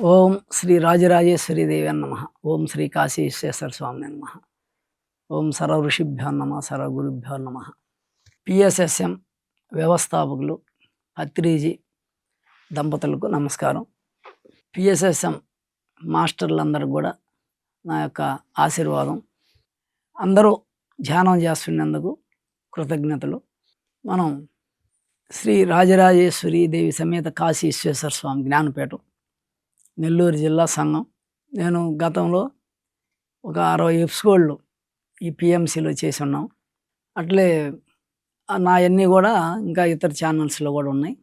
ఓం శ్రీ రాజరాజేశ్వరి దేవి నమ. ఓం శ్రీ కాశీ విశ్వేశ్వర స్వామి నమ. ఓం సర్వ ఋషిభ్యో నమ సర్వ గురుభ్యో నమ. పిఎస్ఎస్ఎం వ్యవస్థాపకులు అత్రీజీ దంపతులకు నమస్కారం. పిఎస్ఎస్ఎం మాస్టర్లందరూ కూడా నా యొక్క ఆశీర్వాదం. అందరూ ధ్యానం చేస్తున్నందుకు కృతజ్ఞతలు. మనం శ్రీ రాజరాజేశ్వరి దేవి సమేత కాశీ విశ్వేశ్వర స్వామి జ్ఞానపేట నెల్లూరు జిల్లా సంఘం. నేను గతంలో ఒక అరవై ఎపిసోడ్లు ఈ పిఎంసీలో చేసి ఉన్నాం అట్లే నా అన్నీ కూడా ఇంకా ఇతర ఛానల్స్లో కూడా ఉన్నాయి.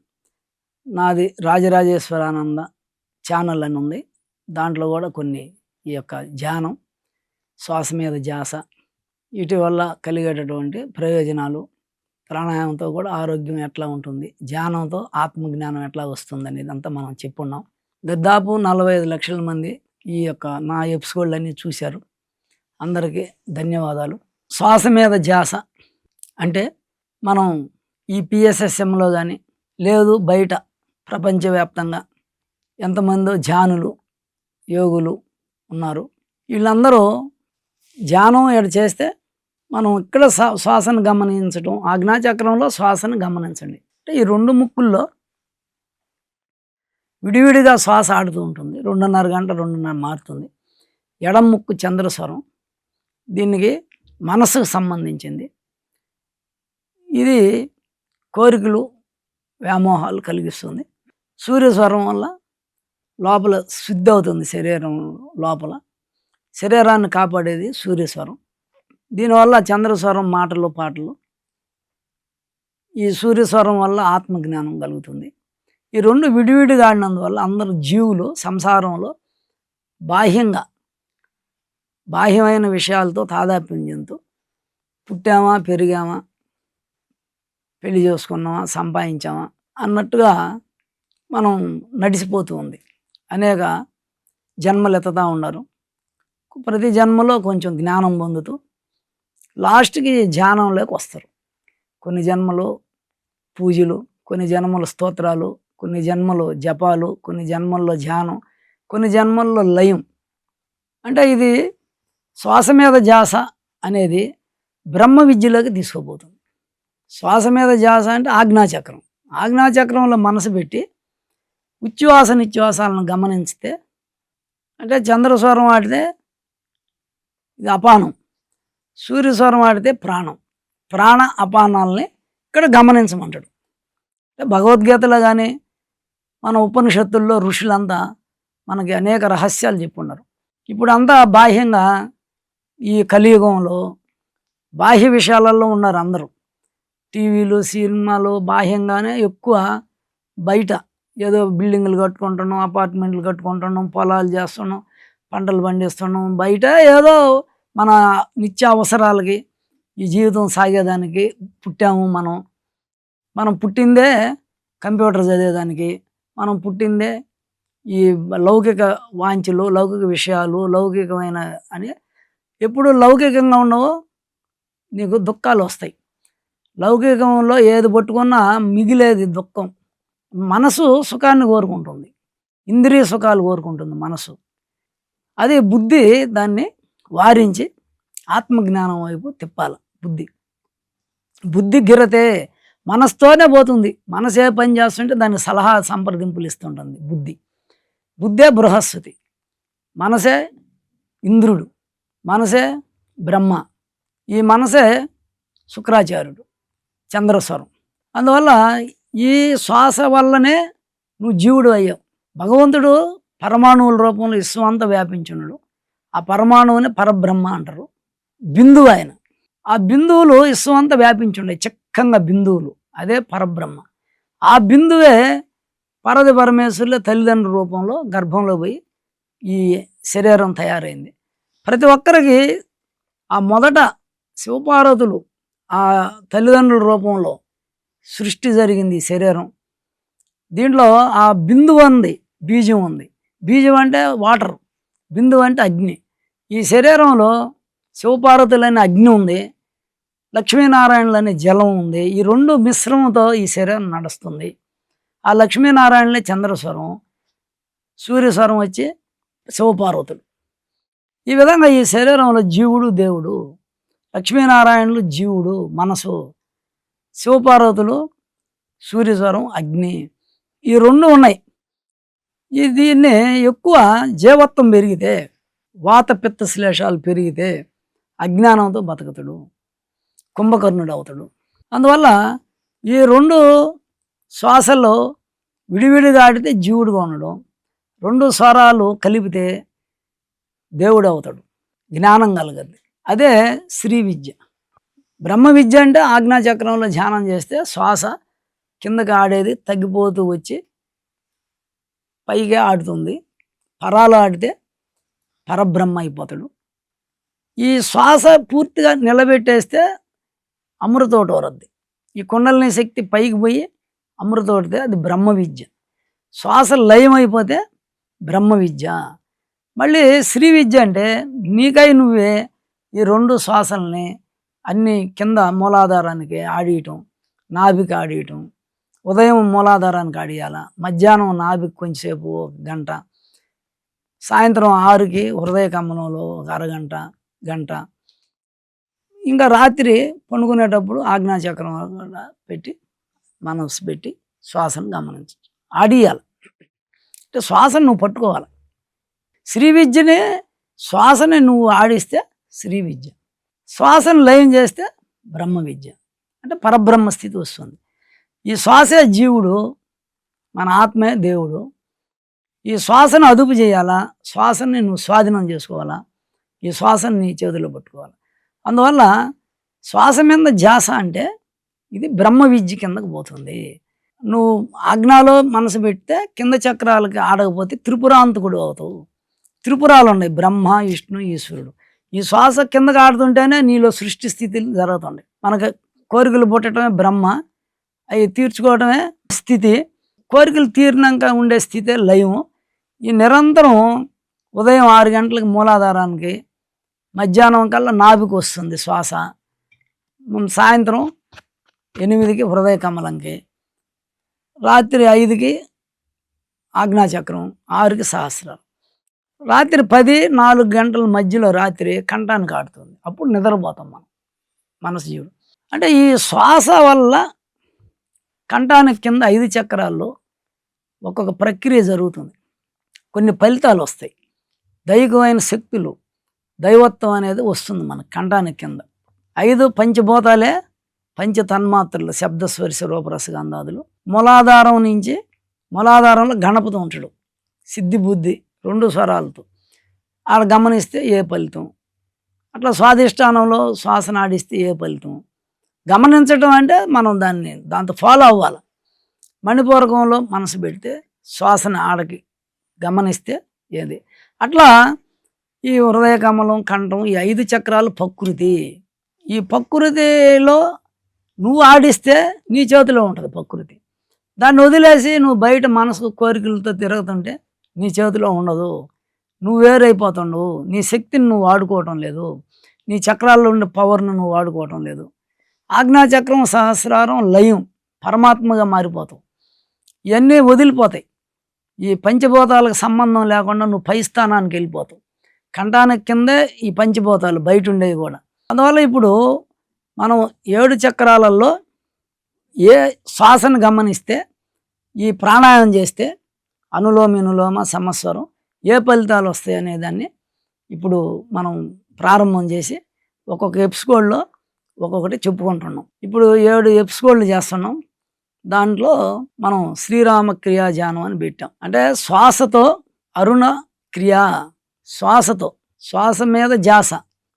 నాది రాజరాజేశ్వరానంద ఛానల్ అని ఉంది. దాంట్లో కూడా కొన్ని ఈ యొక్క ధ్యానం శ్వాస మీద ధ్యాస ఇటీవల్ల కలిగేటటువంటి ప్రయోజనాలు ప్రాణాయామంతో కూడా ఆరోగ్యం ఎట్లా ఉంటుంది ధ్యానంతో ఆత్మజ్ఞానం ఎట్లా వస్తుంది అనేది అంతా మనం చెప్పున్నాం. దాదాపు నలభై ఐదు లక్షల మంది ఈ యొక్క నా ఎపిసోడ్లన్నీ చూశారు. అందరికీ ధన్యవాదాలు. శ్వాస మీద ధ్యాస అంటే మనం ఈ పిఎస్ఎస్ఎంలో కానీ లేదు బయట ప్రపంచవ్యాప్తంగా ఎంతమందో ధ్యానులు యోగులు ఉన్నారు. వీళ్ళందరూ ధ్యానం ఎడ చేస్తే మనం ఇక్కడ శ్వా- శ్వాసను గమనించడం ఆజ్ఞాచక్రంలో శ్వాసను గమనించండి. అంటే ఈ రెండు ముక్కుల్లో విడివిడిగా శ్వాస ఆడుతూ ఉంటుంది. రెండున్నర గంట రెండున్నర మారుతుంది. ఎడం ముక్కు చంద్రస్వరం. దీనికి మనసుకు సంబంధించింది. ఇది కోరికలు వ్యామోహాలు కలిగిస్తుంది. సూర్యస్వరం వల్ల లోపల శుద్ధి అవుతుంది శరీరం లోపల. శరీరాన్ని కాపాడేది సూర్యస్వరం. దీనివల్ల చంద్రస్వరం మాటలు పాటలు. ఈ సూర్యస్వరం వల్ల ఆత్మజ్ఞానం కలుగుతుంది. ఈ రెండు విడివిడిగా ఆడినందువల్ల అందరు జీవులు సంసారంలో బాహ్యంగా బాహ్యమైన విషయాలతో తాదాప్యం చెందుతూ పుట్టామా పెరిగామా పెళ్ళి చేసుకున్నామా సంపాదించామా అన్నట్టుగా మనం నడిచిపోతూ ఉంది. అనేక జన్మలు ఎత్తుతూ ఉన్నారు. ప్రతి జన్మలో కొంచెం జ్ఞానం పొందుతూ లాస్ట్కి ధ్యానంలోకి వస్తారు. కొన్ని జన్మలు పూజలు కొన్ని జన్మలు స్తోత్రాలు కొన్ని జన్మలు జపాలు కొన్ని జన్మల్లో ధ్యానం కొన్ని జన్మల్లో లయం. అంటే ఇది శ్వాస మీద జాస అనేది బ్రహ్మ విద్యలోకి తీసుకోబోతుంది. శ్వాస మీద జాస అంటే ఆజ్ఞాచక్రం ఆజ్ఞాచక్రంలో మనసు పెట్టి ఉచ్ఛ్వాస నిశ్వాసాలను గమనించితే అంటే చంద్రస్వరం ఆడితే ఇది అపానం సూర్యస్వరం ఆడితే ప్రాణం. ప్రాణ అపానాలని ఇక్కడ గమనించమంటాడు. అంటే భగవద్గీతలో కానీ మన ఉపనిషత్తుల్లో ఋషులంతా మనకి అనేక రహస్యాలు చెప్పున్నారు. ఇప్పుడు అంతా బాహ్యంగా ఈ కలియుగంలో బాహ్య విషయాలలో ఉన్నారు అందరూ. టీవీలు సినిమాలు బాహ్యంగానే ఎక్కువ బయట ఏదో బిల్డింగులు కట్టుకుంటున్నాం అపార్ట్మెంట్లు కట్టుకుంటున్నాం పొలాలు చేస్తున్నాం పంటలు పండిస్తున్నాం బయట ఏదో మన నిత్య అవసరాలకి ఈ జీవితం సాగేదానికి పుట్టాము మనం. మనం పుట్టిందే కంప్యూటర్ చదివేదానికి మనం పుట్టిందే ఈ లౌకిక వాంఛలు లౌకిక విషయాలు లౌకికమైన అని ఎప్పుడు లౌకికంగా ఉండవో నీకు దుఃఖాలు వస్తాయి. లౌకికంలో ఏది పట్టుకున్నా మిగిలేది దుఃఖం. మనసు సుఖాన్ని కోరుకుంటుంది. ఇంద్రియ సుఖాలు కోరుకుంటుంది మనసు. అది బుద్ధి దాన్ని వారించి ఆత్మజ్ఞానం వైపు తిప్పాలి బుద్ధి. బుద్ధి గిరతే మనస్తోనే పోతుంది. మనసు ఏ పని చేస్తుంటే దానికి సలహా సంప్రదింపులు ఇస్తుంటుంది బుద్ధి. బుద్ధే బృహస్పతి. మనసే ఇంద్రుడు. మనసే బ్రహ్మ. ఈ మనసే శుక్రాచార్యుడు చంద్రస్వరం. అందువల్ల ఈ శ్వాస వల్లనే నువ్వు జీవుడు అయ్యావు. భగవంతుడు పరమాణువుల రూపంలో విశ్వం వ్యాపించున్నాడు. ఆ పరమాణువుని పరబ్రహ్మ అంటారు. బిందువు ఆయన. ఆ బిందువులు విశ్వం అంతా వ్యాపించుండే ముఖ్యంగా బిందువులు. అదే పరబ్రహ్మ. ఆ బిందువే పరది పరమేశ్వరుల తల్లిదండ్రుల రూపంలో గర్భంలో పోయి ఈ శరీరం తయారైంది. ప్రతి ఒక్కరికి ఆ మొదట శివపార్వతులు ఆ తల్లిదండ్రుల రూపంలో సృష్టి జరిగింది ఈ శరీరం. దీంట్లో ఆ బిందువు ఉంది బీజం ఉంది. బీజం అంటే వాటర్ బిందువు అంటే అగ్ని. ఈ శరీరంలో శివపార్వతులైన అగ్ని ఉంది. లక్ష్మీనారాయణులనే జలం ఉంది. ఈ రెండు మిశ్రమంతో ఈ శరీరం నడుస్తుంది. ఆ లక్ష్మీనారాయణలే చంద్రస్వరం సూర్యస్వరం వచ్చి శివపార్వతుడు ఈ విధంగా ఈ శరీరంలో జీవుడు దేవుడు లక్ష్మీనారాయణులు జీవుడు మనసు శివపార్వతులు సూర్యస్వరం అగ్ని ఈ రెండు ఉన్నాయి. ఈ దీన్ని ఎక్కువ జీవత్వం పెరిగితే వాత పిత్త శ్లేషాలు పెరిగితే అజ్ఞానంతో బతుకుతుడు. కుంభకర్ణుడు అవుతాడు అందువల్ల ఈ రెండు శ్వాసల్లో విడివిడిగా ఆడితే జీవుడుగా ఉండడం రెండు స్వరాలు కలిపితే దేవుడు అవుతాడు జ్ఞానం కలగద్ది. అదే శ్రీ విద్య. బ్రహ్మ విద్య అంటే ఆజ్ఞాచక్రంలో ధ్యానం చేస్తే శ్వాస కిందకి ఆడేది తగ్గిపోతూ వచ్చి పైగా ఆడుతుంది. పరాలు ఆడితే పరబ్రహ్మ అయిపోతాడు. ఈ శ్వాస పూర్తిగా నిలబెట్టేస్తే అమృతోట వరద్ది. ఈ కుండలిని శక్తి పైకి పోయి అమృతోటితే అది బ్రహ్మ విద్య. శ్వాస లయమైపోతే బ్రహ్మ విద్య. మళ్ళీ శ్రీ విద్య అంటే నీకై నువ్వే ఈ రెండు శ్వాసల్ని అన్ని కింద మూలాధారానికి ఆడియటం నాభికి ఆడియటం. ఉదయం మూలాధారానికి ఆడియాల మధ్యాహ్నం నాభికి కొంచెంసేపు ఒక గంట. సాయంత్రం ఆరుకి హృదయ కమ్మనంలో ఒక అరగంట గంట. ఇంకా రాత్రి పండుకునేటప్పుడు ఆజ్ఞాచక్రం కూడా పెట్టి మనసు పెట్టి శ్వాసను గమనించు ఆడియాలి. అంటే శ్వాసను నువ్వు పట్టుకోవాలి. శ్రీ విద్యనే శ్వాసని నువ్వు ఆడిస్తే శ్రీ విద్య. శ్వాసను లయం చేస్తే బ్రహ్మ విద్య. అంటే పరబ్రహ్మ స్థితి వస్తుంది. ఈ శ్వాసే జీవుడు మన ఆత్మే దేవుడు. ఈ శ్వాసను అదుపు చేయాలా? శ్వాసని నువ్వు స్వాధీనం చేసుకోవాలా? ఈ శ్వాసను నీ చేతిలో పట్టుకోవాలి? అందువల్ల శ్వాస మీద ధ్యాస అంటే ఇది బ్రహ్మ విద్య కిందకు పోతుంది. నువ్వు ఆజ్ఞాలో మనసు పెడితే కింద చక్రాలకి ఆడకపోతే త్రిపురాంతకుడు అవుతావు. త్రిపురాలు ఉన్నాయి. బ్రహ్మ విష్ణు ఈశ్వరుడు. ఈ శ్వాస కిందకి ఆడుతుంటేనే నీలో సృష్టి స్థితిలు జరుగుతుంది. మనకు కోరికలు పుట్టడమే బ్రహ్మ అవి తీర్చుకోవడమే స్థితి. కోరికలు తీరినాక ఉండే స్థితే లయం ఈ నిరంతరం ఉదయం ఆరు గంటలకు మూలాధారానికి మధ్యాహ్నం కల్లా నాభికి వస్తుంది శ్వాస. సాయంత్రం ఎనిమిదికి హృదయ కమలంకి రాత్రి ఐదుకి ఆజ్ఞాచక్రం ఆరుకి సహస్రాలు. రాత్రి పది నాలుగు గంటల మధ్యలో రాత్రి కంఠానికి ఆడుతుంది అప్పుడు నిద్రపోతాం మనం మనసు జీవుడు. అంటే ఈ శ్వాస వల్ల కంఠానికి కింద ఐదు చక్రాల్లో ఒక్కొక్క ప్రక్రియ జరుగుతుంది. కొన్ని ఫలితాలు వస్తాయి. దైవికమైన శక్తులు దైవత్వం అనేది వస్తుంది మన కంఠానికి కింద. ఐదు పంచభూతాలే పంచ తన్మాత్రలు శబ్దస్పర్శ రూపరసగంధాదులు. మూలాధారం నుంచి మూలాధారంలో గణపతి ఉంటాడు. సిద్ధి బుద్ధి రెండు స్వరాలతో. ఆడ గమనిస్తే ఏ ఫలితం? అట్లా స్వాధిష్టానంలో శ్వాసన ఆడిస్తే ఏ ఫలితం? గమనించటం అంటే మనం దాన్ని దాంతో ఫాలో అవ్వాలి. మణిపూరకంలో మనసు పెడితే శ్వాసన ఆడకి గమనిస్తే ఏది? అట్లా ఈ హృదయ కమలం కంఠం ఈ ఐదు చక్రాలు ప్రకృతి. ఈ ప్రకృతిలో నువ్వు ఆడిస్తే నీ చేతిలో ఉంటుంది ప్రకృతి. దాన్ని వదిలేసి నువ్వు బయట మనసు కోరికలతో తిరుగుతుంటే నీ చేతిలో ఉండదు. నువ్వు వేరైపోతుండవు నీ శక్తిని నువ్వు వాడుకోవటం లేదు. నీ చక్రాల్లో ఉండే పవర్ను నువ్వు వాడుకోవటం లేదు. ఆజ్ఞాచక్రం సహస్రారం లయం పరమాత్మగా మారిపోతావు. ఇవన్నీ వదిలిపోతాయి. ఈ పంచభూతాలకు సంబంధం లేకుండా నువ్వు పై స్థానానికి వెళ్ళిపోతావు. కంఠానికి కిందే ఈ పంచిపోతాలు బయట ఉండేవి కూడా. అందువల్ల ఇప్పుడు మనం ఏడు చక్రాలలో ఏ శ్వాసను గమనిస్తే ఈ ప్రాణాయామం చేస్తే అనులోమ వినులోమ సమస్వరం ఏ ఫలితాలు వస్తాయి అనే దాన్ని ఇప్పుడు మనం ప్రారంభం చేసి ఒక్కొక్క ఎపిసోడ్లో ఒక్కొక్కటి చెప్పుకుంటున్నాం. ఇప్పుడు ఏడు ఎపిసోడ్లు చేస్తున్నాం. దాంట్లో మనం శ్రీరామ క్రియాజానం అని పెట్టాం. అంటే శ్వాసతో అరుణ క్రియ శ్వాసతో శ్వాస మీద జాస.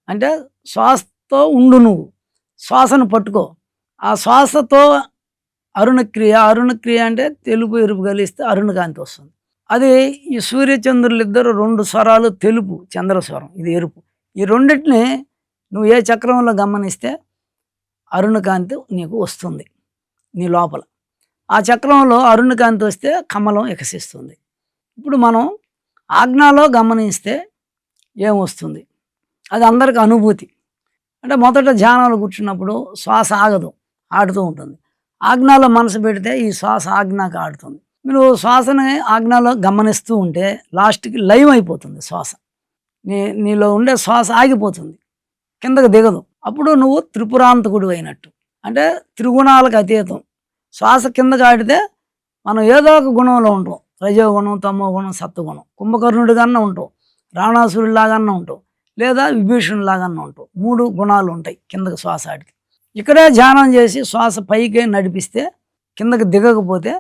అంటే శ్వాసతో ఉండు నువ్వు. శ్వాసను పట్టుకో. ఆ శ్వాసతో అరుణక్రియ అరుణక్రియ అంటే తెలుపు ఎరుపు కలిస్తే అరుణకాంతి వస్తుంది. అది ఈ సూర్యచంద్రులు ఇద్దరు రెండు స్వరాలు తెలుపు చంద్రస్వరం ఇది ఎరుపు. ఈ రెండింటిని నువ్వు ఏ చక్రంలో గమనిస్తే అరుణకాంతి నీకు వస్తుంది నీ లోపల. ఆ చక్రంలో అరుణకాంతి వస్తే కమలం వికసిస్తుంది. ఇప్పుడు మనం ఆజ్ఞాలో గమనిస్తే ఏమొస్తుంది? అది అందరికి అనుభూతి. అంటే మొదట ధ్యానాలు కూర్చున్నప్పుడు శ్వాస ఆగదు ఆడుతూ ఉంటుంది. ఆజ్ఞాలో మనసు పెడితే ఈ శ్వాస ఆజ్ఞకు ఆడుతుంది. మీరు శ్వాసని ఆజ్ఞలో గమనిస్తూ ఉంటే లాస్ట్కి లైవ్ అయిపోతుంది శ్వాస. నీ నీలో ఉండే శ్వాస ఆగిపోతుంది కిందకు దిగదు. అప్పుడు నువ్వు త్రిపురాంతకుడు అయినట్టు. అంటే త్రిగుణాలకు అతీతం. శ్వాస కిందకు ఆడితే మనం ఏదో ఒక గుణంలో ఉంటాం రజోగుణం తమోగుణం సత్వగుణం. కుంభకర్ణుడిగానే ఉంటాం రావణాసురుడిలాగానే ఉంటాం లేదా విభీషణులాగానే ఉంటాం మూడు గుణాలు ఉంటాయి కిందకి శ్వాస ఆడికి ఇక్కడే ధ్యానం చేసి శ్వాస పైకి నడిపిస్తే కిందకి దిగకపోతే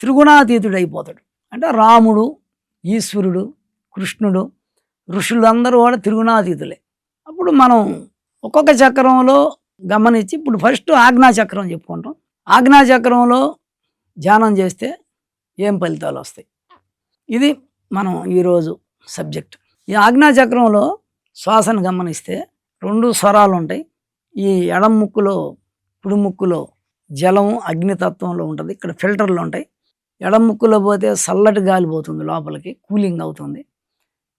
త్రిగుణాతీతుడు అయిపోతాడు అంటే రాముడు ఈశ్వరుడు కృష్ణుడు ఋషులందరూ కూడా త్రిగుణాతీతులే. అప్పుడు మనం ఒక్కొక్క చక్రంలో గమనించి ఇప్పుడు ఫస్ట్ ఆజ్ఞా చక్రం చెప్పుకుంటాం. ఆజ్ఞా చక్రంలో ధ్యానం చేస్తే ఏం ఫలితాలు వస్తాయి? ఇది మనం ఈరోజు సబ్జెక్ట్. ఈ ఆజ్ఞాచక్రంలో శ్వాసను గమనిస్తే రెండు స్వరాలు ఉంటాయి. ఈ ఎడం ముక్కులో కుడి ముక్కులో జలం అగ్నితత్వంలో ఉంటుంది. ఇక్కడ ఫిల్టర్లు ఉంటాయి. ఎడం ముక్కులో పోతే చల్లటి గాలి పోతుంది లోపలికి కూలింగ్ అవుతుంది.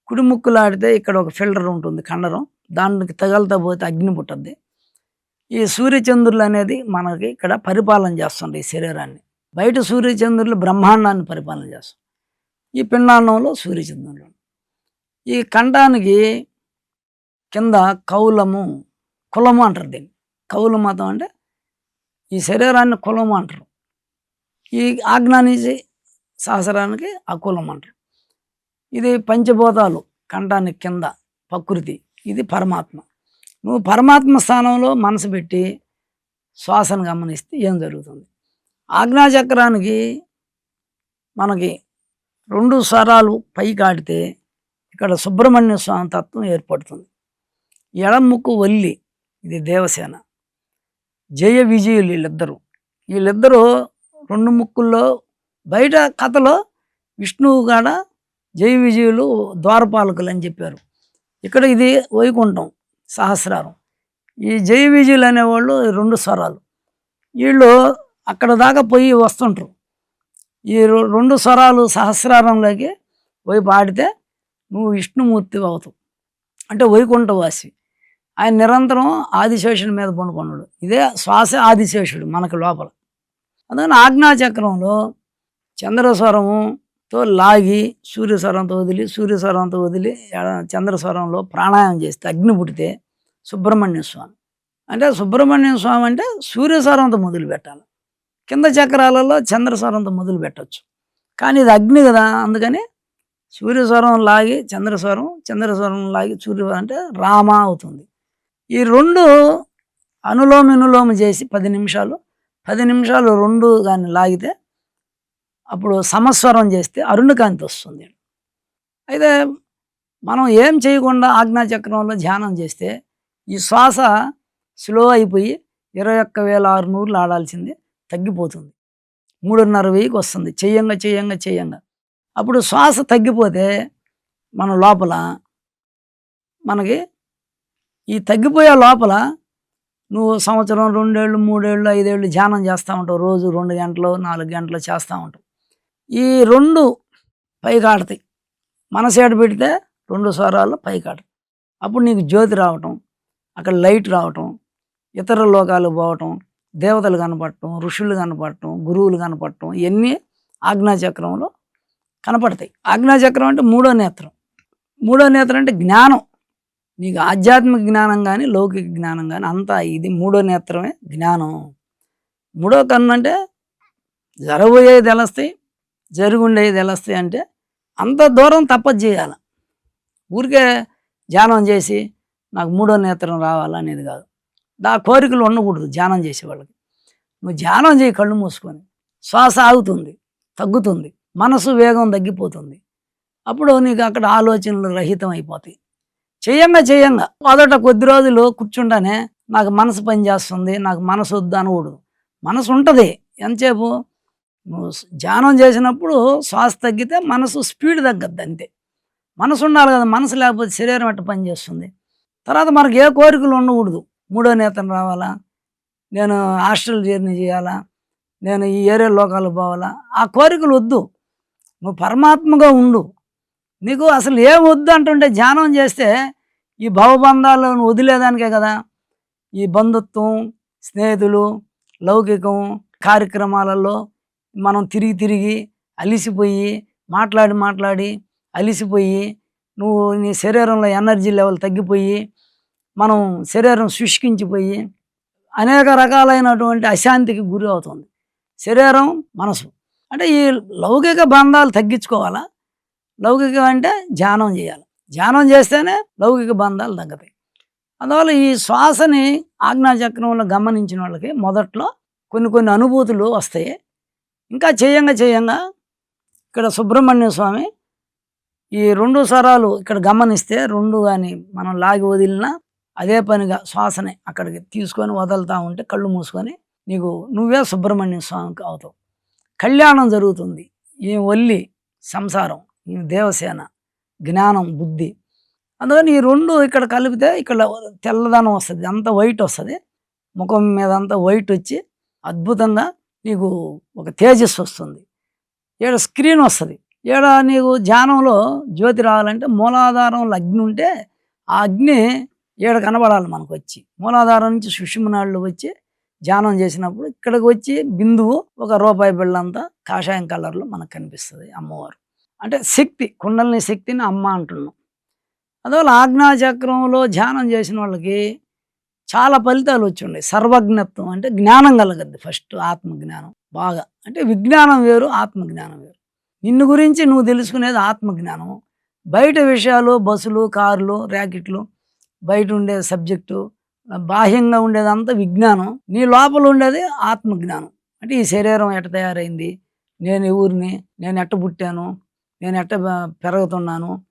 కుడి ముక్కులు ఆడితే ఇక్కడ ఒక ఫిల్టర్ ఉంటుంది కండరం దానికి తగలతో పోతే అగ్ని పుట్టద్ది. ఈ సూర్యచంద్రులు అనేది మనకి ఇక్కడ పరిపాలన చేస్తుంది ఈ శరీరాన్ని. బయట సూర్యచంద్రులు బ్రహ్మాండాన్ని పరిపాలన చేస్తారు ఈ పిండాండంలో సూర్యచంద్రులు ఈ కంఠానికి కింద కౌలము కులము అంటారు దీన్ని. కౌల మతం అంటే ఈ శరీరాన్ని కులము అంటారు. ఈ ఆజ్ఞానించి సహస్రానికి అకులం అంటారు. ఇది పంచభూతాలు కంఠానికి కింద ప్రకృతి ఇది పరమాత్మ. నువ్వు పరమాత్మ స్థానంలో మనసు పెట్టి శ్వాసను గమనిస్తే ఏం జరుగుతుంది? ఆజ్ఞాచక్రానికి మనకి రెండు స్వరాలు పైకి ఆడితే ఇక్కడ సుబ్రహ్మణ్య స్వామి తత్వం ఏర్పడుతుంది. ఎడముక్కు వల్లి ఇది దేవసేన. జయ విజయులు వీళ్ళిద్దరూ. వీళ్ళిద్దరూ రెండు ముక్కుల్లో బయట కథలో విష్ణువు కాడ జయ విజయులు ద్వారపాలకులు అని చెప్పారు. ఇక్కడ ఇది వైకుంఠం సహస్రారం. ఈ జయ విజయులు అనేవాళ్ళు రెండు స్వరాలు. వీళ్ళు అక్కడ దాకా పోయి వస్తుంటారు. ఈ రెండు స్వరాలు సహస్రారంలోకి పోయి పాడితే నువ్వు విష్ణుమూర్తి అవుతావు. అంటే వైకుంఠవాసి. ఆయన నిరంతరం ఆదిశేషుడి మీద పండుకున్నాడు. ఇదే శ్వాస ఆదిశేషుడు మనకు లోపల. అందుకని ఆజ్ఞాచక్రంలో చంద్రస్వరముతో లాగి సూర్యస్వరంతో వదిలి సూర్యస్వరంతో వదిలి చంద్రస్వరంలో ప్రాణాయామం చేస్తే అగ్ని పుడితే సుబ్రహ్మణ్య స్వామి. అంటే సుబ్రహ్మణ్య స్వామి అంటే సూర్యస్వరంతో మొదలు పెట్టాలి కింద చక్రాలలో చంద్రస్వరంతో మొదలు పెట్టచ్చు. కానీ ఇది అగ్ని కదా అందుకని సూర్యస్వరం లాగి చంద్రస్వరం చంద్రస్వరం లాగి సూర్య అంటే రామ అవుతుంది. ఈ రెండు అనులోమినులోమ చేసి పది నిమిషాలు పది నిమిషాలు రెండు కానీ లాగితే అప్పుడు సమస్వరం చేస్తే అరుణకాంతి వస్తుంది. అయితే మనం ఏం చేయకుండా ఆజ్ఞాచక్రంలో ధ్యానం చేస్తే ఈ శ్వాస స్లో అయిపోయి ఇరవై ఒక్క వేల ఆరు నూరులు ఆడాల్సింది. తగ్గిపోతుంది. మూడున్నర వెయ్యికి వస్తుంది. చెయ్యంగా చెయ్యంగా చెయ్యంగా. అప్పుడు శ్వాస తగ్గిపోతే మన లోపల మనకి ఈ తగ్గిపోయే లోపల నువ్వు సంవత్సరం రెండేళ్ళు మూడేళ్ళు ఐదేళ్ళు ధ్యానం చేస్తూ ఉంటావు. రోజు రెండు గంటలు నాలుగు గంటలు చేస్తూ ఉంటావు. ఈ రెండు పైకాడతాయి. మనసేట పెడితే రెండు స్వరాలు పైకాడతాయి. అప్పుడు నీకు జ్యోతి రావటం అక్కడ లైట్ రావటం ఇతర లోకాలు పోవటం దేవతలు కనపడటం ఋషులు కనపడటం గురువులు కనపడటం ఇవన్నీ ఆజ్ఞాచక్రంలో కనపడతాయి. ఆజ్ఞాచక్రం అంటే మూడో నేత్రం. మూడో నేత్రం అంటే జ్ఞానం. నీకు ఆధ్యాత్మిక జ్ఞానం కానీ లౌకిక జ్ఞానం కానీ అంతా ఇది మూడో నేత్రమే జ్ఞానం. మూడో కన్ను అంటే జరగబోయేది తెలుస్తాయి జరుగుండేది తెలుస్తాయి అంటే అంత దూరం తప్పదు చేయాలి. ఊరికే ధ్యానం చేసి నాకు మూడో నేత్రం రావాలనేది కాదు. నా కోరికలు ఉండకూడదు ధ్యానం చేసే వాళ్ళకి. నువ్వు ధ్యానం చేయి కళ్ళు మూసుకొని. శ్వాస ఆగుతుంది తగ్గుతుంది మనసు వేగం తగ్గిపోతుంది. అప్పుడు నీకు అక్కడ ఆలోచనలు రహితం అయిపోతాయి. చేయంగా చేయంగా. మొదట కొద్ది రోజులు కూర్చుంటానే నాకు మనసు పని చేస్తుంది నాకు మనసు వద్దు అనకూడదు. మనసు ఉంటుంది. ఎంతసేపు? నువ్వు ధ్యానం చేసినప్పుడు శ్వాస తగ్గితే మనసు స్పీడ్ తగ్గద్ది అంతే. మనసు ఉండాలి కదా మనసు లేకపోతే శరీరం ఎట్ట పని చేస్తుంది? తర్వాత మనకు ఏ కోరికలు ఉండకూడదు. మూడో నేతను రావాలా? నేను హాస్టల్ జర్నీ చేయాలా? నేను ఈ ఏరియా లోకాలు పోవాలా? ఆ కోరికలు వద్దు. నువ్వు పరమాత్మగా ఉండు. నీకు అసలు ఏం వద్దు అంటుంటే ధ్యానం చేస్తే ఈ భవబంధాలను వదిలేదానికే కదా. ఈ బంధుత్వం స్నేహితులు లౌకికం కార్యక్రమాలలో మనం తిరిగి తిరిగి అలిసిపోయి మాట్లాడి మాట్లాడి అలిసిపోయి నువ్వు నీ శరీరంలో ఎనర్జీ లెవెల్ తగ్గిపోయి మనం శరీరం శుష్కించిపోయి అనేక రకాలైనటువంటి అశాంతికి గురి అవుతుంది. శరీరం మనసు. అంటే ఈ లౌకిక బంధాలు తగ్గించుకోవాలా? లౌకికం అంటే ధ్యానం చేయాలి. ధ్యానం చేస్తేనే లౌకిక బంధాలు తగ్గుతాయి. అందువల్ల ఈ శ్వాసని ఆజ్ఞాచక్రంలో గమనించిన వాళ్ళకి మొదట్లో కొన్ని కొన్ని అనుభూతులు వస్తాయి. ఇంకా చేయంగా చేయంగా ఇక్కడ సుబ్రహ్మణ్య స్వామి ఈ రెండు స్వరాలు ఇక్కడ గమనిస్తే రెండు కానీ మనం లాగి వదిలినా అదే పనిగా శ్వాసనే అక్కడికి తీసుకొని వదులుతూ ఉంటే కళ్ళు మూసుకొని నీకు నువ్వే సుబ్రహ్మణ్య స్వామికి అవుతావు. కళ్యాణం జరుగుతుంది. ఈ ఒల్లి సంసారం ఈ దేవసేన జ్ఞానం బుద్ధి అందుకని ఈ రెండు ఇక్కడ కలిపితే ఇక్కడ తెల్లదనం వస్తుంది. అంత వైట్ వస్తుంది? ముఖం మీద అంతా వైట్ వచ్చి అద్భుతంగా నీకు ఒక తేజస్సు వస్తుంది. ఈడ స్క్రీన్ వస్తుంది. ఈడ నీకు ధ్యానంలో జ్యోతి రావాలంటే మూలాధారంలో అగ్ని ఉంటే ఆ అగ్ని ఈడ కనబడాలి మనకు వచ్చి మూలాధారం నుంచి సుషుమనాళ్ళు వచ్చి ధ్యానం చేసినప్పుడు ఇక్కడికి వచ్చి బిందువు ఒక రూపాయి బిళ్ళంతా కాషాయం కలర్లో మనకు కనిపిస్తుంది అమ్మవారు. అంటే శక్తి కుండలిని శక్తిని అమ్మ అంటున్నాం. అందువల్ల ఆజ్ఞాచక్రంలో ధ్యానం చేసిన వాళ్ళకి చాలా ఫలితాలు వచ్చి ఉన్నాయి. సర్వజ్ఞత్వం అంటే జ్ఞానం కలగద్ది ఫస్ట్ ఆత్మజ్ఞానం బాగా. అంటే విజ్ఞానం వేరు ఆత్మజ్ఞానం వేరు. నిన్ను గురించి నువ్వు తెలుసుకునేది ఆత్మజ్ఞానం. బయట విషయాలు బస్సులు కార్లు ర్యాకెట్లు బయట ఉండే సబ్జెక్టు బాహ్యంగా ఉండేదంతా విజ్ఞానం. నీ లోపల ఉండేది ఆత్మజ్ఞానం. అంటే ఈ శరీరం ఎట్ట తయారైంది? నేను ఊరిని నేను ఎట్ట పుట్టాను? నేను ఎట్ట పెరుగుతున్నాను?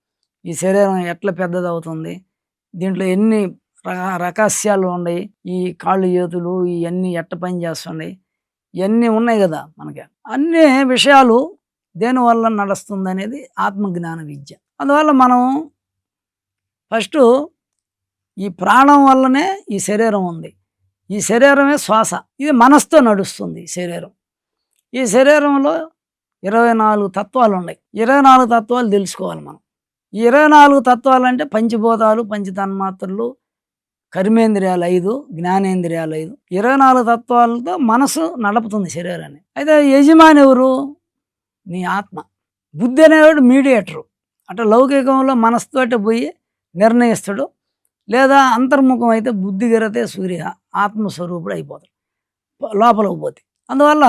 ఈ శరీరం ఎట్లా పెద్దదవుతుంది? దీంట్లో ఎన్ని రక- రహస్యాలు ఉన్నాయి ఈ కాళ్ళు చేతులు ఇవన్నీ ఎట్ట పని చేస్తున్నాయి? ఇవన్నీ ఉన్నాయి కదా మనకి? అన్ని విషయాలు దేనివల్ల నడుస్తుంది అనేది ఆత్మజ్ఞాన విద్య. అందువల్ల మనం ఫస్ట్ ఈ ప్రాణం వల్లనే ఈ శరీరం ఉంది. ఈ శరీరమే శ్వాస. ఇది మనసుతో నడుస్తుంది శరీరం. ఈ శరీరంలో ఇరవై నాలుగు తత్వాలు ఉన్నాయి. ఇరవై నాలుగు తత్వాలు తెలుసుకోవాలి మనం. ఈ ఇరవై నాలుగు తత్వాలు అంటే పంచభూతాలు పంచతన్మాత్రలు కర్మేంద్రియాలు ఐదు జ్ఞానేంద్రియాలు ఐదు. ఇరవై నాలుగు తత్వాలతో మనసు నడుపుతుంది శరీరాన్ని. అయితే యజమాని ఎవరు? నీ ఆత్మ. బుద్ధి అనేవాడు మీడియేటరు అంటే లౌకికంలో మనసుతోటి పోయి నిర్ణయిస్తాడు. లేదా అంతర్ముఖం అయితే బుద్ధిగరతే సూర్య ఆత్మస్వరూపుడు అయిపోతాడు. లోపలకు పోతే. అందువల్ల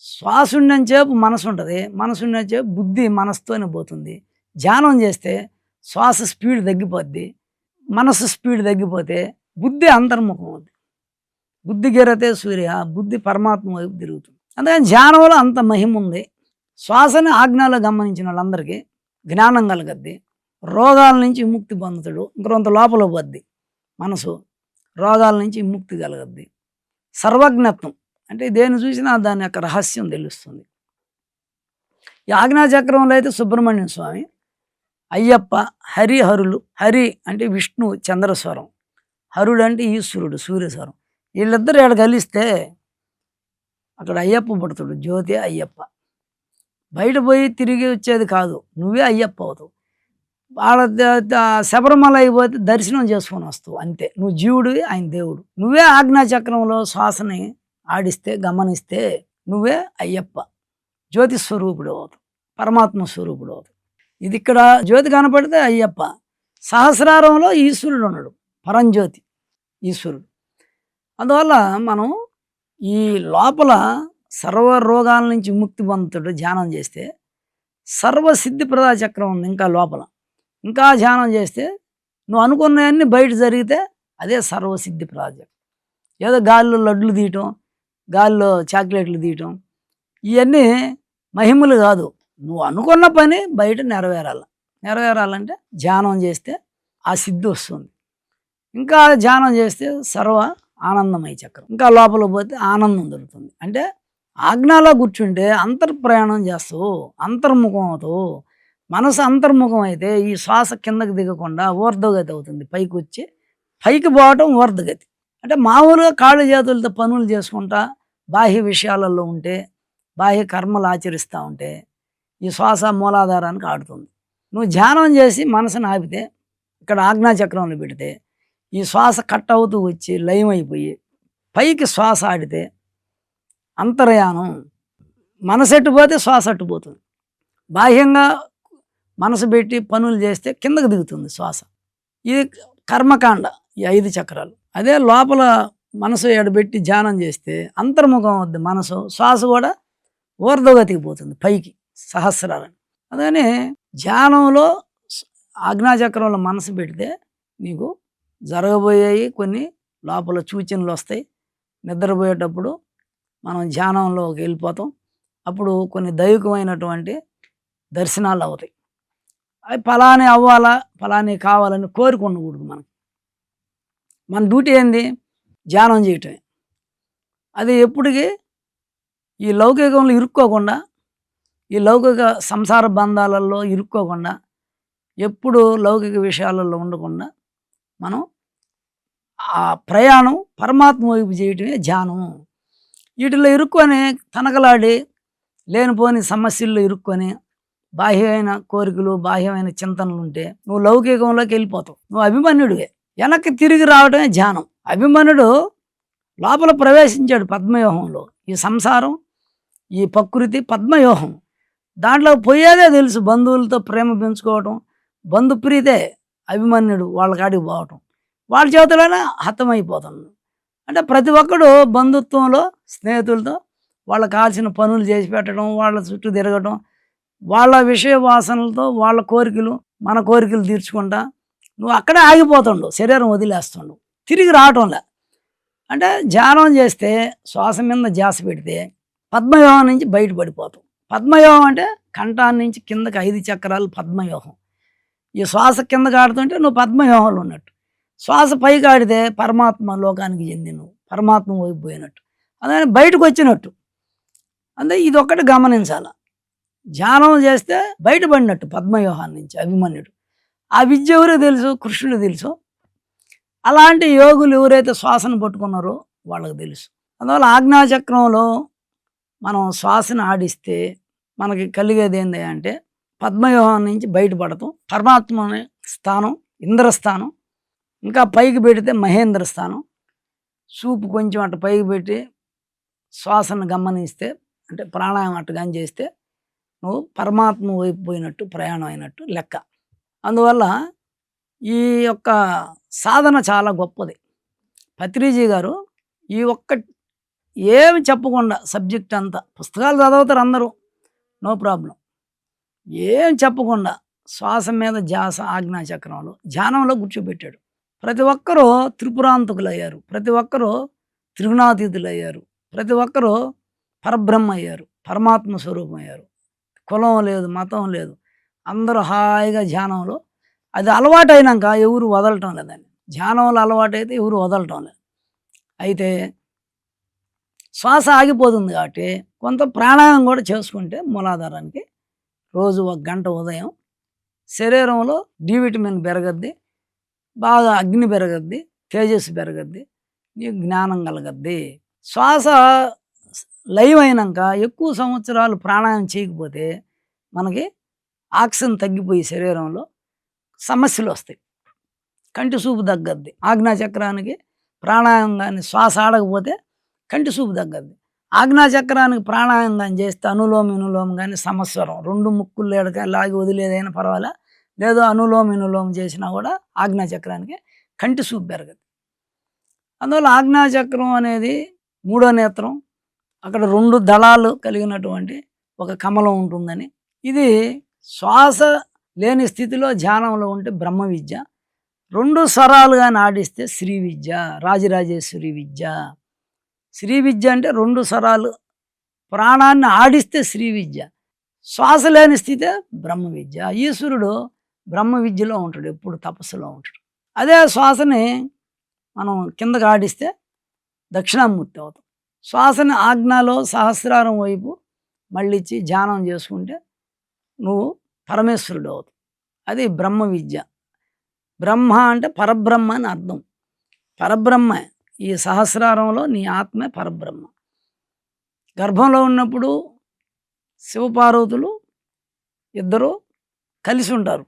శ్వాస మనసు ఉంటుంది మనసు ఉన్నంచేపు బుద్ధి మనసుతోనే పోతుంది. ధ్యానం చేస్తే శ్వాస స్పీడ్ తగ్గిపోద్ది. మనసు స్పీడ్ తగ్గిపోతే బుద్ధి అంతర్ముఖం అవుద్ది. బుద్ధి గెరతే సూర్య బుద్ధి పరమాత్మ వైపు తిరుగుతుంది. అందుకని ధ్యానంలో అంత మహిమ ఉంది శ్వాసని ఆజ్ఞలో గమనించిన వాళ్ళందరికీ జ్ఞానం కలగద్ది. రోగాల నుంచి ముక్తి పొందుతాడు. ఇంకొంత లోపల పోద్ది. మనసు రోగాల నుంచి ముక్తి కలగద్ది. సర్వజ్ఞత్వం అంటే దేని చూసినా దాని యొక్క రహస్యం తెలుస్తుంది. ఈ ఆజ్ఞాచక్రంలో అయితే సుబ్రహ్మణ్యం స్వామి అయ్యప్ప హరిహరులు హరి అంటే విష్ణు చంద్రస్వరం. హరుడు అంటే ఈశ్వరుడు సూర్యస్వరం. వీళ్ళిద్దరు ఇక్కడ కలిస్తే అక్కడ అయ్యప్ప పుడతాడు. జ్యోతి అయ్యప్ప. బయట పోయి తిరిగి వచ్చేది కాదు. నువ్వే అయ్యప్ప అవుతావు. వాళ్ళ శబరిమల అయిపోతే దర్శనం చేసుకొని వస్తావు అంతే. నువ్వు జీవుడివి ఆయన దేవుడు. నువ్వే ఆజ్ఞాచక్రంలో శ్వాసని ఆడిస్తే గమనిస్తే నువ్వే అయ్యప్ప జ్యోతి స్వరూపుడు అవుతావు పరమాత్మ స్వరూపుడు అవుతావు. ఇది ఇక్కడ జ్యోతి కనపడితే అయ్యప్ప. సహస్రారంలో ఈశ్వరుడు ఉన్నాడు పరంజ్యోతి ఈశ్వరుడు. అందువల్ల మనం ఈ లోపల సర్వ రోగాల నుంచి ముక్తి పొందుతాడు ధ్యానం చేస్తే సర్వసిద్ధి ప్రదా చక్రం ఉంది ఇంకా లోపల. ఇంకా ధ్యానం చేస్తే నువ్వు అనుకున్నవన్నీ బయట జరిగితే అదే సర్వసిద్ధి ప్రాజెక్ట్. ఏదో గాలిలో లడ్లు తీయటం గాలిలో చాక్లెట్లు తీయటం ఇవన్నీ మహిమలు కాదు. నువ్వు అనుకున్న పని బయట నెరవేరాల. నెరవేరాలంటే ధ్యానం చేస్తే ఆ సిద్ధి వస్తుంది. ఇంకా ధ్యానం చేస్తే సర్వ ఆనందమయ చక్రం. ఇంకా లోపల పోతే ఆనందం దొరుకుతుంది. అంటే ఆజ్ఞలో కూర్చుంటే అంతర్ప్రయాణం చేస్తావు అంతర్ముఖం అవుతావు మనసు అంతర్ముఖం అయితే ఈ శ్వాస కిందకి దిగకుండా ఊర్ధగతి అవుతుంది. పైకి వచ్చి పైకి పోవటం ఊర్ధగతి అంటే మామూలుగా కాళ్ళు చేతులతో పనులు చేసుకుంటా బాహ్య విషయాలలో ఉంటే బాహ్య కర్మలు ఆచరిస్తూ ఉంటే ఈ శ్వాస మూలాధారానికి ఆడుతుంది. నువ్వు ధ్యానం చేసి మనసుని ఆపితే ఇక్కడ ఆజ్ఞాచక్రంలో పెడితే ఈ శ్వాస కట్ అవుతూ వచ్చి లయం అయిపోయి పైకి శ్వాస ఆడితే అంతర్యానం. మనసు ఎట్టుపోతే శ్వాస అట్టుపోతుంది బాహ్యంగా మనసు పెట్టి పనులు చేస్తే కిందకు దిగుతుంది శ్వాస. ఇది కర్మకాండ ఈ ఐదు చక్రాలు. అదే లోపల మనసు ఎడబెట్టి ధ్యానం చేస్తే అంతర్ముఖం అవుద్ది మనసు శ్వాస కూడా ఊర్ధగతికి పోతుంది పైకి సహస్రాలని. అదని ధ్యానంలో ఆజ్ఞాచక్రంలో మనసు పెడితే నీకు జరగబోయేవి కొన్ని లోపల సూచనలు వస్తాయి. నిద్రపోయేటప్పుడు మనం ధ్యానంలోకి వెళ్ళిపోతాం. అప్పుడు కొన్ని దైవికమైనటువంటి దర్శనాలు అవుతాయి. ఫలాని అవ్వాలా ఫలాని కావాలని కోరిక ఉండకూడదు మనకి మన డ్యూటీ ఏంది? ధ్యానం చేయటమే. అది ఎప్పటికీ ఈ లౌకికంలో ఇరుక్కోకుండా ఈ లౌకిక సంసార బంధాలలో ఇరుక్కోకుండా ఎప్పుడు లౌకిక విషయాలలో ఉండకుండా మనం ఆ ప్రయాణం పరమాత్మ వైపు చేయటమే ధ్యానం వీటిలో ఇరుక్కొని తనకలాడి లేనిపోని సమస్యల్లో ఇరుక్కొని బాహ్యమైన కోరికలు బాహ్యమైన చింతనలు ఉంటే నువ్వు లౌకికంలోకి వెళ్ళిపోతావు. నువ్వు అభిమన్యుడివే. వెనక్కి తిరిగి రావడమే ధ్యానం. అభిమన్యుడు లోపల ప్రవేశించాడు పద్మయోహంలో ఈ సంసారం ఈ ప్రకృతి పద్మయోహం దాంట్లో పోయేదే తెలుసు బంధువులతో ప్రేమ పెంచుకోవటం బంధుప్రీతే అభిమన్యుడు వాళ్ళ కాడికి పోవటం. వాళ్ళ చేతిలోనే హతమైపోతున్నాడు అంటే ప్రతి ఒక్కడు బంధుత్వంలో స్నేహితులతో వాళ్ళకి కావాల్సిన పనులు చేసి పెట్టడం వాళ్ళ చుట్టూ తిరగడం వాళ్ళ విషయ వాసనలతో వాళ్ళ కోరికలు మన కోరికలు తీర్చుకుంటా నువ్వు అక్కడే ఆగిపోతుండు శరీరం వదిలేస్తుండు తిరిగి రావటంలే. అంటే ధ్యానం చేస్తే శ్వాస మీద ధ్యాస పెడితే పద్మవ్యూహం నుంచి బయటపడిపోతాం పద్మవ్యూహం అంటే కంఠాన్ని నుంచి కిందకి ఐదు చక్రాలు పద్మవ్యూహం ఈ శ్వాస కిందకి ఆడుతుంటే నువ్వు పద్మవ్యూహంలో ఉన్నట్టు. శ్వాస పైకి ఆడితే పరమాత్మ లోకానికి చెంది నువ్వు పరమాత్మ వైపు పోయినట్టు. అదే బయటకు వచ్చినట్టు. అంటే ఇది ఒక్కటి గమనించాల. ధ్యానం చేస్తే బయటపడినట్టు పద్మవ్యూహాన్ని నుంచి అభిమన్యుడు. ఆ విద్య ఎవరో తెలుసు కృష్ణుడు తెలుసు. అలాంటి యోగులు ఎవరైతే శ్వాసను పట్టుకున్నారో వాళ్ళకి తెలుసు. అందువల్ల ఆజ్ఞాచక్రంలో మనం శ్వాసను ఆడిస్తే మనకి కలిగేది ఏంటి అంటే పద్మవ్యూహం నుంచి బయటపడతాం. పరమాత్మ స్థానం ఇంద్రస్థానం ఇంకా పైకి పెడితే మహేంద్ర స్థానం సూపు కొంచెం అటు పైకి పెట్టి శ్వాసను గమనిస్తే అంటే ప్రాణాయామం అటు కానీ చేస్తే నువ్వు పరమాత్మ వైపు పోయినట్టు ప్రయాణం అయినట్టు లెక్క. అందువల్ల ఈ యొక్క సాధన చాలా గొప్పది. పత్రిజీ గారు ఈ ఒక్క ఏమి చెప్పకుండా సబ్జెక్ట్ అంతా పుస్తకాలు చదువుతారు అందరూ. No problem. ఏం చెప్పకుండా శ్వాస మీద ధ్యాస ఆజ్ఞా చక్రంలో ధ్యానంలో కూర్చోబెట్టాడు. ప్రతి ఒక్కరూ త్రిపురాంతకులు అయ్యారు ప్రతి ఒక్కరూ త్రిగుణాతీతులు అయ్యారు ప్రతి ఒక్కరూ పరబ్రహ్మ అయ్యారు. పరమాత్మ స్వరూపం అయ్యారు. కులం లేదు మతం లేదు. అందరూ హాయిగా ధ్యానంలో. అది అలవాటు అయినాక ఎవరు వదలటం లేదండి ధ్యానంలో అలవాటు అయితే ఎవరు వదలటం లేదు. అయితే శ్వాస ఆగిపోతుంది కాబట్టి కొంత ప్రాణాయామం కూడా చేసుకుంటే మూలాధారానికి రోజు ఒక గంట ఉదయం శరీరంలో డి విటమిన్ పెరగద్ది బాగా అగ్ని పెరగద్ది తేజస్సు పెరగద్ది నీకు జ్ఞానం కలగద్ది. శ్వాస లైవ్ అయినాక ఎక్కువ సంవత్సరాలు ప్రాణాయామం చేయకపోతే మనకి ఆక్సిజన్ తగ్గిపోయి శరీరంలో సమస్యలు వస్తాయి. కంటి చూపు తగ్గద్ది. ఆజ్ఞాచక్రానికి ప్రాణాయామం కానీ శ్వాస ఆడకపోతే కంటి చూపు తగ్గద్ది. ఆజ్ఞా చక్రానికి ప్రాణాయామం కానీ చేస్తే అనులోమ వినులోమ కానీ సంవత్సరం రెండు ముక్కులు లేడక లాగి వదిలేదైనా పర్వాలే. లేదు అనులోమ వినులోమ చేసినా కూడా ఆజ్ఞా చక్రానికి కంటి చూపు పెరగదు. అందువల్ల ఆజ్ఞా చక్రం అనేది మూడో నేత్రం. అక్కడ రెండు దళాలు కలిగినటువంటి ఒక కమలం ఉంటుందని. ఇది శ్వాస లేని స్థితిలో ధ్యానంలో ఉంటే బ్రహ్మ విద్య. రెండు స్వరాలుగా కానీ ఆడిస్తే శ్రీ విద్య రాజరాజేశ్వరి విద్య. శ్రీ విద్య అంటే రెండు స్వరాలు. ప్రాణాన్ని ఆడిస్తే శ్రీ విద్య. శ్వాస లేని స్థితే బ్రహ్మ విద్య. ఈశ్వరుడు బ్రహ్మ విద్యలో ఉంటాడు ఎప్పుడు తపస్సులో ఉంటాడు. అదే శ్వాసని మనం కిందకి ఆడిస్తే దక్షిణామూర్తి అవుతాం. శ్వాసని ఆజ్ఞలో సహస్రారం వైపు మళ్ళించి ధ్యానం చేసుకుంటే నువ్వు పరమేశ్వరుడు అవుతావు అది బ్రహ్మ విద్య. బ్రహ్మ అంటే పరబ్రహ్మ అని అర్థం. పరబ్రహ్మ ఈ సహస్రారంలో నీ ఆత్మే పరబ్రహ్మ. గర్భంలో ఉన్నప్పుడు శివపార్వతులు ఇద్దరు కలిసి ఉంటారు.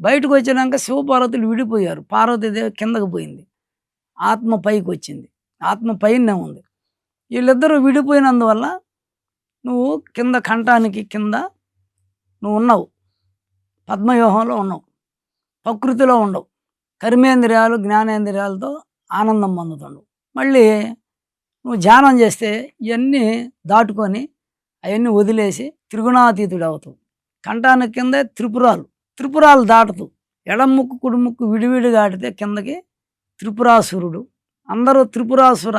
బయటకు వచ్చినాక శివపార్వతులు విడిపోయారు. పార్వతీదేవి కిందకు పోయింది. ఆత్మ పైకి వచ్చింది. ఆత్మ పైనే ఉంది. వీళ్ళిద్దరూ విడిపోయినందువల్ల నువ్వు కింద కంఠానికి కింద నువ్వు ఉన్నావు. పద్మవ్యూహంలో ఉన్నావు. ప్రకృతిలో ఉండవు. కర్మేంద్రియాలు జ్ఞానేంద్రియాలతో ఆనందం పొందుతుండవు. మళ్ళీ నువ్వు ధ్యానం చేస్తే ఇవన్నీ దాటుకొని అవన్నీ వదిలేసి త్రిగుణాతీతుడు అవుతావు. కంఠానికి కింద త్రిపురాలు. త్రిపురాలు దాటుతూ ఎడముక్కు ముక్కు విడివిడిగా ఆడితే కిందకి త్రిపురాసురుడు. అందరూ త్రిపురాసుర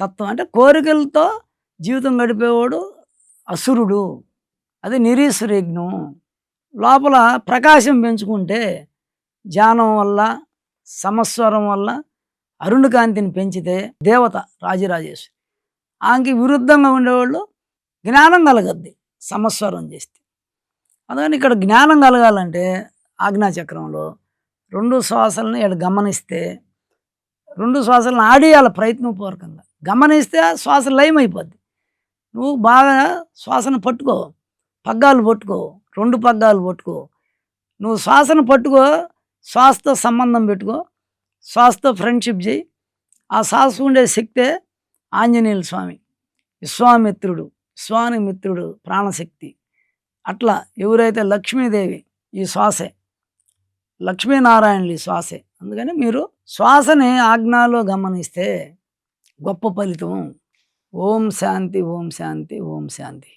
తత్వం. అంటే కోరికలతో జీవితం గడిపేవాడు అసురుడు. అది నిరీశ్వరయజ్ఞం లోపల ప్రకాశం పెంచుకుంటే ధ్యానం వల్ల సమస్వరం వల్ల అరుణకాంతిని పెంచితే దేవత రాజరాజేశ్వరి. ఆమెకి విరుద్ధంగా ఉండేవాళ్ళు జ్ఞానం కలగద్ది సమస్వరం చేస్తే. అందుకని ఇక్కడ జ్ఞానం కలగాలంటే ఆజ్ఞాచక్రంలో రెండు శ్వాసలను ఇక్కడ గమనిస్తే రెండు శ్వాసలను ఆడియాల ప్రయత్నపూర్వకంగా. గమనిస్తే శ్వాస లయం అయిపోద్ది నువ్వు బాగా శ్వాసను పట్టుకో పగ్గాలు పట్టుకో రెండు పగ్గాలు పట్టుకో. నువ్వు శ్వాసను పట్టుకో శ్వాసతో సంబంధం పెట్టుకో శ్వాసతో ఫ్రెండ్షిప్ చేయి. ఆ శ్వాస ఉండే శక్తే ఆంజనేయుల స్వామి. విశ్వామిత్రుడు విశ్వాని మిత్రుడు ప్రాణశక్తి. అట్లా ఎవరైతే లక్ష్మీదేవి ఈ శ్వాసే లక్ష్మీనారాయణులు ఈ శ్వాసే. అందుకని మీరు శ్వాసని ఆజ్ఞాలో గమనిస్తే గొప్ప ఫలితం. ఓం శాంతి ఓం శాంతి ఓం శాంతి.